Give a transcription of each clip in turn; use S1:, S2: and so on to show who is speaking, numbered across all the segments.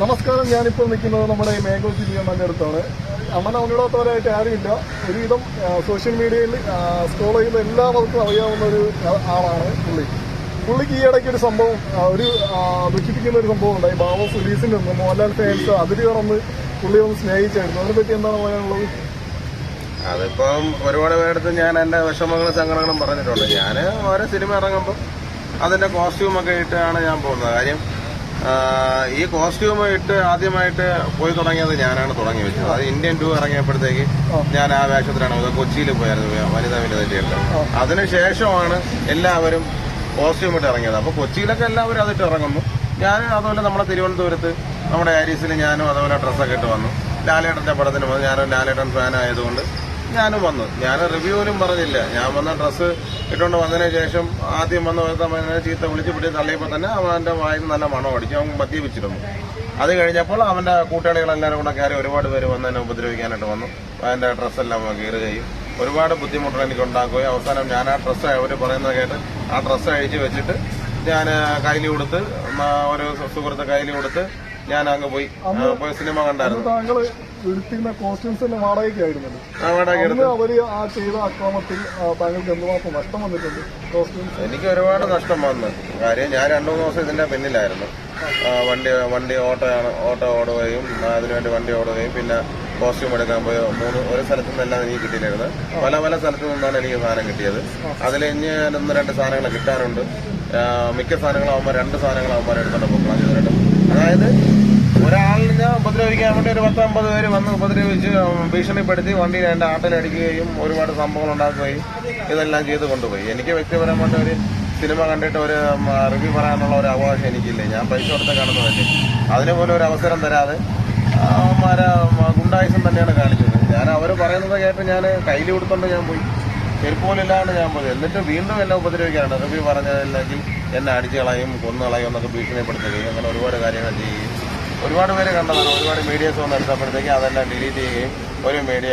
S1: നമസ്കാരം ഞാനിപ്പോൾ നിൽക്കുന്നത് നമ്മുടെ ഈ മേഘോ ജില്ലി അടുത്താണ് അമ്മൻ അവനിടാത്തവരായിട്ട് ആരുമില്ല. ഒരുവിധം സോഷ്യൽ മീഡിയയിൽ സ്ക്രോൾ ചെയ്യുന്ന എല്ലാവർക്കും അറിയാവുന്ന ഒരു ആളാണ് പുള്ളി. പുള്ളിക്ക് ഈ ഇടയ്ക്ക് ഒരു സംഭവം ഒരു ദുഃഖിപ്പിക്കുന്ന ഒരു സംഭവം ഉണ്ടായി. ബാബ സുലീസിൽ നിന്ന് മോഹൻലാൽ ഫാൻസ് അതിരി കടന്ന് പുള്ളി ഒന്ന് സ്നേഹിച്ചായിരുന്നു. അതിനെപ്പറ്റി എന്താണ് പറയാനുള്ളത്?
S2: അതിപ്പം ഒരുപാട് പേരടുത്ത് ഞാൻ എന്റെ വിഷമങ്ങളും സങ്കടങ്ങളും പറഞ്ഞിട്ടുണ്ട്. ഞാൻ ഓരോ സിനിമ ഇറങ്ങുമ്പോൾ അതിന്റെ കോസ്റ്റ്യൂമൊക്കെ ഇട്ടാണ് ഞാൻ പോകുന്നത്. കാര്യം ഈ കോസ്റ്റ്യൂം ഇട്ട് ആദ്യമായിട്ട് പോയി തുടങ്ങിയത് ഞാനാണ് തുടങ്ങി വെച്ചത്. അത് ഇന്ത്യൻ ടൂ ഇറങ്ങിയപ്പോഴത്തേക്ക് ഞാൻ ആ വേഷത്തിലാണ് കൊച്ചിയിൽ പോയായിരുന്നു വനിതാ വനിതയായിട്ട് അതിനുശേഷമാണ് എല്ലാവരും കോസ്റ്റ്യൂം ഇട്ട് ഇറങ്ങിയത്. അപ്പൊ കൊച്ചിയിലൊക്കെ എല്ലാവരും അതിട്ട് ഇറങ്ങുന്നു. ഞാൻ അതുപോലെ നമ്മുടെ തിരുവനന്തപുരത്ത് നമ്മുടെ ആരീസിൽ ഞാനും അതുപോലെ ഡ്രസ്സൊക്കെ ഇട്ട് വന്നു. ലാലേട്ടന്റെ പടത്തിന് വന്നു. ഞാനൊരു ലാലേട്ടൻ ഫാൻ ആയതുകൊണ്ട് ഞാനും വന്നു. ഞാൻ റിവ്യൂവിലും പറഞ്ഞില്ല. ഞാൻ വന്ന ഡ്രസ്സ് ഇട്ടുകൊണ്ട് വന്നതിന് ശേഷം ആദ്യം വന്ന ഒരുത്തമ്മനെ ചീത്ത വിളിച്ച് പിടി തള്ളിയപ്പോൾ തന്നെ അവന്റെ വായിൽ നല്ല മണം അടിച്ചു. അവൻ മദ്യപിച്ചിരുന്നു. അത് കഴിഞ്ഞപ്പോൾ അവന്റെ കൂട്ടാളികളെല്ലാവരും കൂടെ കയറി ഒരുപാട് പേര് വന്ന് എന്നെ ഉപദ്രവിക്കാനായിട്ട് വന്നു. അവന്റെ ഡ്രസ്സെല്ലാം കീറുകയും ഒരുപാട് ബുദ്ധിമുട്ടുകൾ എനിക്ക് ഉണ്ടാക്കുകയും അവസാനം ഞാൻ ആ ഡ്രസ്സ് അവർ പറയുന്നത് കേട്ട് ആ ഡ്രസ്സ് അഴിച്ച് വെച്ചിട്ട് ഞാൻ കയ്യിൽ കൊടുത്ത് ഒരു സുഹൃത്ത് കയ്യിൽ കൊടുത്ത് ഞാൻ അങ്ങ് പോയി പോയി സിനിമ കണ്ടായിരുന്നു.
S1: താങ്കൾ എടുത്തിരുന്ന കോസ്റ്റ്യൂംസ് തന്നെ വാടകയ്ക്കായിരുന്നല്ലോ
S2: വാടക
S1: അവർ ആ ചെയ്ത അക്രമത്തിൽ താങ്കൾക്ക് എന്തുമാത്രം നഷ്ടം വന്നിട്ടുണ്ട്? കോസ്റ്റ്യൂംസ്
S2: എനിക്ക് ഒരുപാട് നഷ്ടം വന്നു. കാര്യം ഞാൻ രണ്ടു മൂന്ന് ദിവസം ഇതിന്റെ പിന്നിലായിരുന്നു. വണ്ടി വണ്ടി ഓട്ടോയാണ് ഓട്ടോ ഓടുകയും അതിനുവേണ്ടി വണ്ടി ഓടുകയും പിന്നെ കോസ്റ്റ്യൂം എടുക്കാൻ പോയി. മൂന്ന് ഒരു സ്ഥലത്തു നിന്നെല്ലാം എനിക്ക് കിട്ടിയില്ലായിരുന്നു പല പല സ്ഥലത്തു നിന്നാണ് എനിക്ക് സാധനം കിട്ടിയത്. അതിൽ ഇനി ഒന്ന് രണ്ട് സാധനങ്ങൾ കിട്ടാറുണ്ട്. മിക്ക സാധനങ്ങളാകുമ്പോൾ രണ്ട് സാധനങ്ങൾ ആകുമ്പോൾ എടുത്തോണ്ട് പോകണം അതായത് ഒരാളിനെ ഉപദ്രവിക്കാൻ വേണ്ടി ഒരു പത്തമ്പത് പേര് വന്ന് ഉപദ്രവിച്ച് ഭീഷണിപ്പെടുത്തി വണ്ടി എന്റെ ആട്ടിലടിക്കുകയും ഒരുപാട് സംഭവങ്ങൾ ഉണ്ടാക്കുകയും ഇതെല്ലാം ചെയ്ത് കൊണ്ടുപോയി. എനിക്ക് വ്യക്തിപരമായിട്ട് ഒരു സിനിമ കണ്ടിട്ട് ഒരു റിവ്യൂ പറയാനുള്ള ഒരു അവകാശം എനിക്കില്ല. ഞാൻ പൈസ കൊടുത്ത് കാണുന്നതല്ലേ. അതിനുപോലെ പോലും ഒരു അവസരം തരാതെ ഗുണ്ടായുസം തന്നെയാണ് കാണിച്ചത്. ഞാൻ അവർ പറയുന്നത് കേട്ട് ഞാൻ കയ്യിൽ കൊടുത്തോണ്ട് ഞാൻ പോയി. ചെരുപ്പ് പോലും ഇല്ലാണ്ട് ഞാൻ പോയി. എന്നിട്ട് വീണ്ടും എന്നെ ഉപദ്രവിക്കാനാണ് റബി പറഞ്ഞതല്ലെങ്കിൽ എന്നെ അടിച്ചു കളയും കൊന്നു കളയും എന്നൊക്കെ ഭീഷണിപ്പെടുത്തുകയും അങ്ങനെ ഒരുപാട് കാര്യങ്ങൾ ചെയ്യുകയും ഒരുപാട് പേര് കണ്ടതാണ്. ഒരുപാട് മീഡിയസ് വന്ന് എടുത്തപ്പോഴത്തേക്ക് അതെല്ലാം ഡിലീറ്റ് ചെയ്യുകയും ഒരു മീഡിയ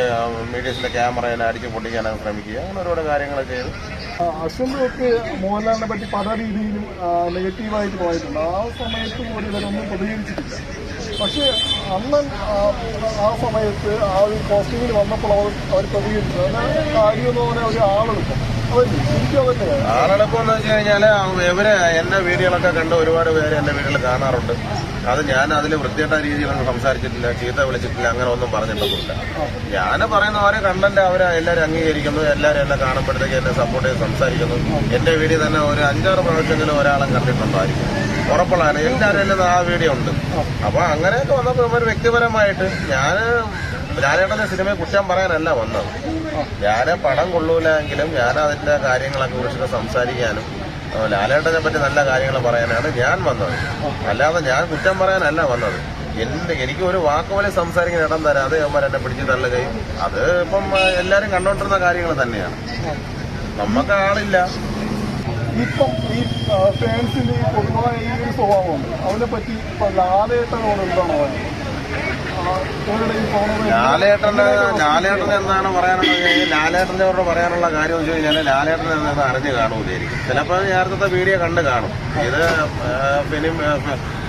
S2: മീഡിയസിലെ എന്നെ അടിച്ച് പൊട്ടിക്കാനൊക്കെ ശ്രമിക്കുക അങ്ങനെ ഒരുപാട് കാര്യങ്ങൾ ചെയ്തു.
S1: അശ്വന്തൊക്കെ മോഹൻലാലിനെ പറ്റി പല രീതിയിലും നെഗറ്റീവായിട്ട് പോയിട്ടുണ്ട്. ആ സമയത്ത് പോലും ഇവരൊന്നും പ്രതികരിച്ചിട്ടില്ല. പക്ഷേ അണ്ണൻ ആ, സമയത്ത് ആ ഒരു പോസ്റ്റിംഗിൽ വന്നപ്പോൾ അവർ അവർ പ്രതികരിച്ചു. അതിന് കാര്യം എന്ന് പറഞ്ഞാൽ ഒരു ആളെടുക്കും.
S2: ആളെളുപ്പം എന്ന് വെച്ച് കഴിഞ്ഞാൽ ഇവർ എന്റെ വീഡിയോകളൊക്കെ കണ്ട് ഒരുപാട് പേര് എന്റെ വീഡിയോയിൽ കാണാറുണ്ട്. അത് ഞാൻ അതിൽ വൃത്തികെട്ട രീതിയിലൊന്നും സംസാരിച്ചിട്ടില്ല ചീത്ത വിളിച്ചിട്ടില്ല അങ്ങനെ ഒന്നും പറഞ്ഞിട്ടൊന്നുമില്ല ഞാൻ പറയുന്ന ഓരോ കണ്ടന്റ് അവരെ എല്ലാവരും അംഗീകരിക്കുന്നു എല്ലാവരും എന്നെ കാണുമ്പോഴത്തേക്ക് എന്നെ സപ്പോർട്ട് ചെയ്ത് സംസാരിക്കുന്നു. എന്റെ വീഡിയോ തന്നെ ഒരു അഞ്ചാറ് പ്രാവശ്യത്തിൽ ഒരാളും കണ്ടിട്ടുണ്ടായിരിക്കും. ഉറപ്പുള്ളതാണ്. എല്ലാവരും എന്നെ ആ വീഡിയോ ഉണ്ട്. അപ്പൊ അങ്ങനെയൊക്കെ വന്നപ്പോൾ ഇവർ വ്യക്തിപരമായിട്ട് ഞാൻ ലാലേട്ടന്റെ സിനിമയെ കുറ്റം പറയാനല്ല വന്നത്. ഞാൻ പടം കൊള്ളൂലെങ്കിലും ഞാൻ അതിന്റെ കാര്യങ്ങളൊക്കെ കുറിച്ചൊക്കെ സംസാരിക്കാനും ലാലേട്ടനെ പറ്റി നല്ല കാര്യങ്ങൾ പറയാനാണ് ഞാൻ വന്നത്. അല്ലാതെ ഞാൻ കുറ്റം പറയാനല്ല വന്നത്. എന്റെ എനിക്ക് ഒരു വാക്കുപോലെ സംസാരിക്കുന്ന ഇടം തരാതെ അവന്മാർ എന്നെ പിടിച്ചു തള്ളുകയും അത് ഇപ്പം എല്ലാവരും എല്ലാരും കണ്ടോണ്ടിരുന്ന കാര്യങ്ങൾ തന്നെയാണ്. നമുക്ക് ആളില്ല.
S1: ഇപ്പം ഈ ഫാൻസിന്റെ ഈ പൊതുവായ ഈ ഒരു സ്വഭാവമുണ്ട് അവനെ പറ്റി ഇപ്പൊ ലാലേട്ടനോട് എന്താണ് പറയുന്നത്? ആ, ഇവരുടെ
S2: ലാലേട്ടന്റെ ലാലേട്ടൻ എന്താണ് പറയാനുള്ളത്? ലാലേട്ടനോട് പറയാനുള്ള കാര്യം എന്ന് വെച്ച് കഴിഞ്ഞാൽ ലാലേട്ടൻ എന്താണെന്ന് അറിഞ്ഞ് കാണൂലായിരിക്കും ചിലപ്പോൾ നേരത്തെ വീഡിയോ കണ്ട് കാണും. ഇത് ഫിലിം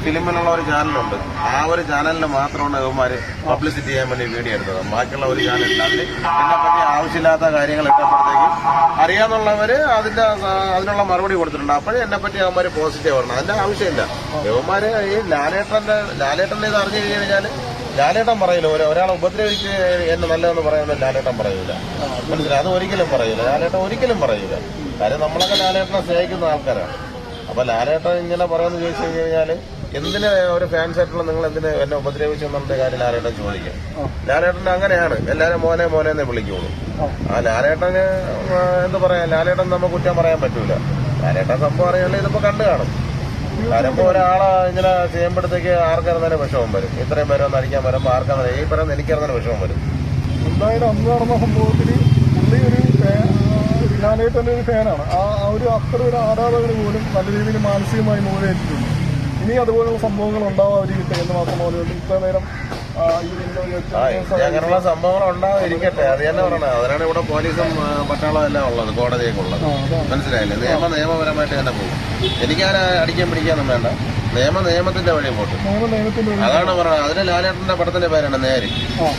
S2: ഫിലിമിനുള്ള ഒരു ചാനലുണ്ട്. ആ ഒരു ചാനലിൽ മാത്രമാണ് ഇവന്മാര് പബ്ലിസിറ്റി ചെയ്യാൻ വേണ്ടി വീഡിയോ എടുത്തത്. ബാക്കിയുള്ള ഒരു അതിൽ എന്നെ പറ്റി ആവശ്യമില്ലാത്ത കാര്യങ്ങൾ ഇട്ടപ്പോഴത്തേക്ക് അറിയാന്നുള്ളവര് അതിന്റെ അതിനുള്ള മറുപടി കൊടുത്തിട്ടുണ്ട്. അപ്പോഴേ എന്നെ പറ്റി അവന്മാര് പോസിറ്റീവ് പറഞ്ഞു. അതിന്റെ ആവശ്യമില്ല. ഇവന്മാര് ഈ ലാലേട്ടന്റെ ലാലേട്ടന്റെ ഇത് അറിഞ്ഞു കഴിഞ്ഞാൽ ലാലേട്ടൻ പറയില്ല. ഒരു ഒരാളെ ഉപദ്രവിച്ച് എന്നെ നല്ലതെന്ന് പറയുന്നത് ലാലേട്ടൻ പറയൂല മനസ്സിലായി? അത് ഒരിക്കലും പറയൂല ലാലേട്ടൻ ഒരിക്കലും പറയൂല കാര്യം നമ്മളൊക്കെ ലാലേട്ടനെ സ്നേഹിക്കുന്ന ആൾക്കാരാണ്. അപ്പൊ ലാലേട്ടൻ ഇങ്ങനെ പറയുന്നത് ചോദിച്ചു കഴിഞ്ഞാൽ എന്തിന് ഒരു ഫാൻസ് ആയിട്ടുള്ള നിങ്ങൾ എന്തിന് എന്നെ ഉപദ്രവിച്ചു എന്നുള്ള കാര്യം ലാലേട്ടൻ ചോദിക്കാം. ലാലേട്ടൻ അങ്ങനെയാണ്. എല്ലാരും മോനെ മോനെ എന്നെ വിളിക്കുള്ളൂ. ആ. ലാലേട്ടന് എന്ത് പറയാ ലാലേട്ടൻ നമുക്ക് കുറ്റം പറയാൻ പറ്റൂല. ലാലേട്ടൻ സംഭവം അറിയാനുള്ള ഇതിപ്പോ കണ്ടു കാണും. വരുമ്പോ ഒരാളെ ഇങ്ങനെ ചെയ്യുമ്പോഴത്തേക്ക് ആർക്കറിഞ്ഞാലും വിഷമം വരും. ഇത്രയും പേരെ ഒന്ന് അടിക്കാൻ വരുമ്പോ ആർക്കറിഞ്ഞാലും ഈ പറയുന്ന എനിക്കറിഞ്ഞാലും വിഷമം വരും.
S1: എന്തായാലും അന്ന് നടന്ന സംഭവത്തിൽ പുള്ളി ഒരു ഒരു ഫാനാണ് ആ ഒരു അത്ര ഒരു ആരാധകർ പോലും നല്ല രീതിയിൽ മാനസികമായി മുകളിലേറ്റിട്ടുണ്ട് ഇനി അതുപോലുള്ള സംഭവങ്ങൾ ഉണ്ടാവാതിരിക്കട്ടെ എന്ന് മാത്രം പറഞ്ഞുകൊണ്ട് ഇത്ര നേരം
S2: അങ്ങനെയുള്ള സംഭവങ്ങൾ ഉണ്ടാവാതിരിക്കട്ടെ. അത് തന്നെ പറയണത്. അതിനാണ് ഇവിടെ പോലീസും പട്ടാളം എല്ലാം ഉള്ളത് കോടതിയൊക്കെ ഉള്ളത്. മനസ്സിലായില്ലേ? നിയമ നിയമപരമായിട്ട് തന്നെ പോകും. എനിക്കാരെ അടിക്കാൻ പിടിക്കാനും വേണ്ട. നിയമ നിയമത്തിന്റെ വഴി പോട്ട്. അതാണ് പറഞ്ഞത്. അതിന് ലാലേട്ടന്റെ പടത്തിന്റെ പേരാണ് നേരി.
S1: ആ.